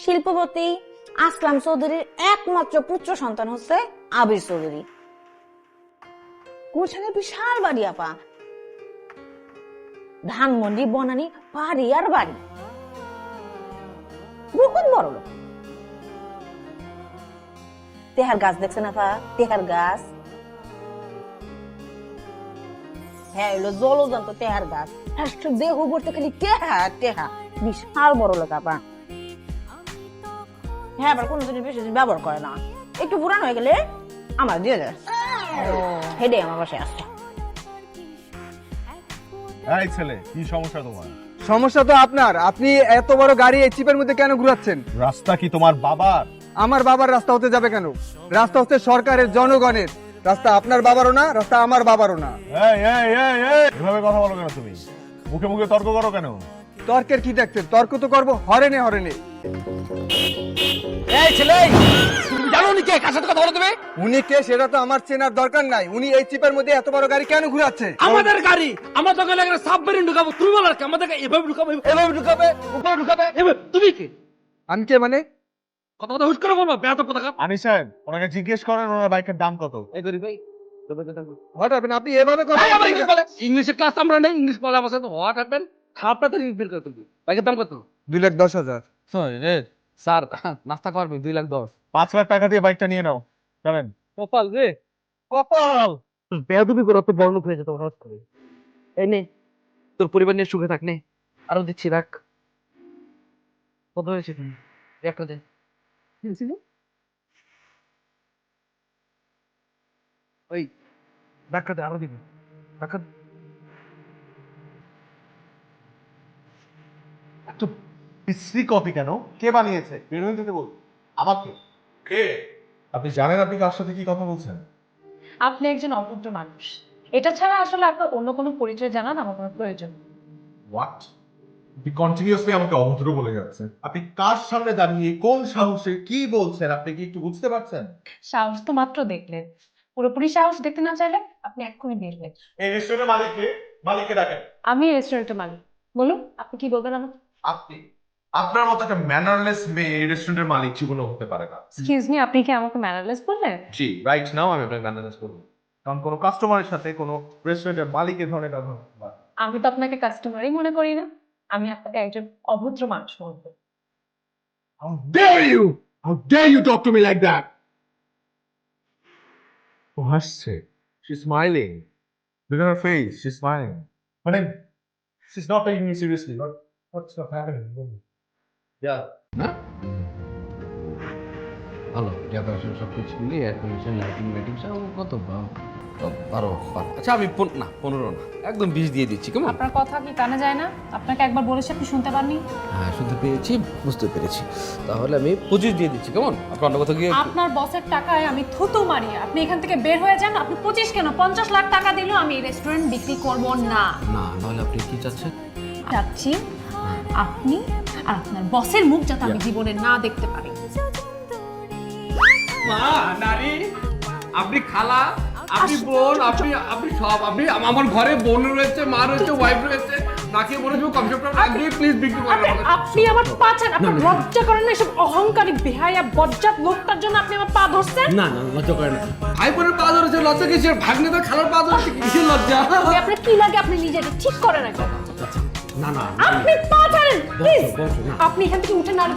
শিল্পপতি আসলাম চৌধুরীর একমাত্র পুত্র সন্তান হচ্ছে আবির চৌধুরী। গুলশানে বিশাল বাড়ি, আপা। ধানমন্ডি, বনানি বাড়ি আর বাড়ি। বহুত বড় লোক। তেহার গাছ দেখছেন, আপা? তেহার গাছ। হ্যাঁ এলো জলজন্ত তেহার গাছ। রাষ্ট্র দেহ বলতে খালি টেহা টেহা বিশাল বড় লোক, আপা। হ্যাঁ আবার কোনো জিনিস বেশি দিন ব্যবহার করে না। একটু পুরান হয়ে গেলে আমার দিয়ে দেয় হেডে আমার পাশে আসছে। এই ছেলে কি সমস্যা তোমার? সমস্যা তো আপনার। আপনি এত বড় গাড়ি এই চিপের মধ্যে কেন ঘুরাচ্ছেন? রাস্তা কি তোমার বাবার? আমার বাবার রাস্তা হতে যাবে কেন? রাস্তা হচ্ছে সরকারের জনগণের। রাস্তা আপনার বাবারও না রাস্তা আমার বাবারও না। এই এই এই এই। এভাবে কথা বলো কেন তুমি? মুখে মুখে তর্ক করো কেন? তর্কের কি দেখছেন? তর্ক তো করব হরেনে হরেনে। এই ছেলে তুমি জানো নি কে? কার সাথে কথা বলো তুমি? উনি কে সেটা তো আমার চেনার দরকার নাই। উনি এই চিপের মধ্যে এত বড় গাড়ি কেন ঘুরাচ্ছে? আমাদের গাড়ি আমরা তোকে লাগে সাবমেরিন ঢুকাবো। তুমি বলার কি আমাদেরকে এভাবে ঢুকাবো এভাবে ঢুকাবে উপরে ঢুকাবে। এভাবে তুমি কি? আমি কে মানে? কথা কথা হুট করে বলব বেয়াদব কথা ওনাকে জিজ্ঞেস করেন ওনার বাইকের দাম কত। এই করি ভাই হোয়াট আপনি এভাবে কথা ইংলিশের ক্লাস আমরা নেই ইংলিশ বলে আমার সাথে। হোয়াট হ্যাপেন খাপটা তো ইংলিশ করে তুমি বাইকের দাম কত? দুই লাখ দশ হাজার। স্যার নাস্তা করবে দুই লাখ দশ। পাঁচ লাখ টাকা দিয়ে বাইকটা নিয়ে নাও। জানেন কপাল রে। কপাল! বেয়াদবি করে তো বড় লোক হয়ে যেত হঠাৎ করে এই নে তোর পরিবার নিয়ে সুখে থাক নে। আরও দিচ্ছি রাখ। কত হয়েছে তুমি একটা দে। ওই ডাক্তার দে আরও দিবি। ডাক্তার একটু বিশ্রী কফি কেন? কে বানিয়েছে? বল। আমাকে। কে? আপনি জানেন আপনি কার সাথে কি কথা বলছেন? আপনি একজন অভদ্র মানুষ। এটা ছাড়া আসলে আপনার অন্য কোনো পরিচয় জানান আমার কোনো প্রয়োজন হোয়াট আপনি কন্টিনিউয়াসলি আমাকে অভদ্র বলে যাচ্ছেন। আপনি কার সামনে দাঁড়িয়ে কোন সাহসে কি বলছেন আপনি কি একটু বুঝতে পারছেন? সাহস তো মাত্র দেখলেন। পুরোপুরি সাহস দেখতে না চাইলে আপনি এক্ষুনি বের হয়ে এই রেস্টুরেন্টের মালিককে মালিককে ডাকেন। আমি রেস্টুরেন্টের মালিক। বলুন আপনি কি বলবেন আমার আপনি আপনার মতো একটা ম্যানারলেস মেয়ে এই রেস্টুরেন্টের মালিক জীবনে হতে পারে না। এক্সকিউজ মি আপনি কি আমাকে ম্যানারলেস বললেন? জি রাইট নাও আমি আপনাকে ম্যানারলেস বলব। কারণ কোনো কাস্টমারের সাথে কোনো রেস্টুরেন্টের মালিকের ধরনের কথা আমি তো আপনাকে কাস্টমারই মনে করি না। আমি আপনাকে একজন অভদ্র মানুষ মনে করি। How dare you! How dare you talk to me like that? ও হাসছে। She's smiling. Look at her face. She's smiling. মানে she's not taking me seriously what what's not happening yeah. ভালো ডেকোরেশন সব কিছু মিলিয়ে কন্ডিশন লাইটিং লাইটিং সব কত বারো আচ্ছা আমি পন- না পনেরো না একদম বিশ দিয়ে দিচ্ছি কেমন আপনার কথা কি কানে যায় না আপনাকে একবার বলেছি আপনি শুনতে পাননি হ্যাঁ শুনতে পেরেছি বুঝতে পেরেছি তাহলে আমি পঁচিশ দিয়ে দিচ্ছি কেমন আপনার অন্য কথা গিয়ে আপনার বসের টাকায় আমি থুতু মারি আপনি এখান থেকে বের হয়ে যান আপনি পঁচিশ কেন পঞ্চাশ লাখ টাকা দিলেও আমি রেস্টুরেন্ট বিক্রি করব না না তাহলে আপনি কি চাচ্ছেন চাচ্ছি আপনি আর আপনার বসের মুখ যাতে আমি জীবনে না দেখতে পারি। মা নারী আপনি খালা আপনি বোন আপনি আপনি সব আপনি আমার ঘরে বোন রয়েছে মা রয়েছে ওয়াইফ রয়েছে কমসে কম আপনি প্লিজ বিক্রি করেন আপনি আমার পা চান আপনার লজ্জা করেন না এসব অহংকারী বেহায়া বজ্জাত লোকটার জন্য আপনি আমার পা ধরছেন? না না লজ্জা করেন না। ভাই বোনের পা ধরেছে লজ্জা কিসের? ভাগ্নে তো খালার পা ধরেছে কিসের লজ্জা? আপনি- আপনার কি লাগে আপনি নিজেকে ঠিক করেন একবার না না আপনি পা ছাড়েন প্লিজ আপনি এখান থেকে উঠে না আমি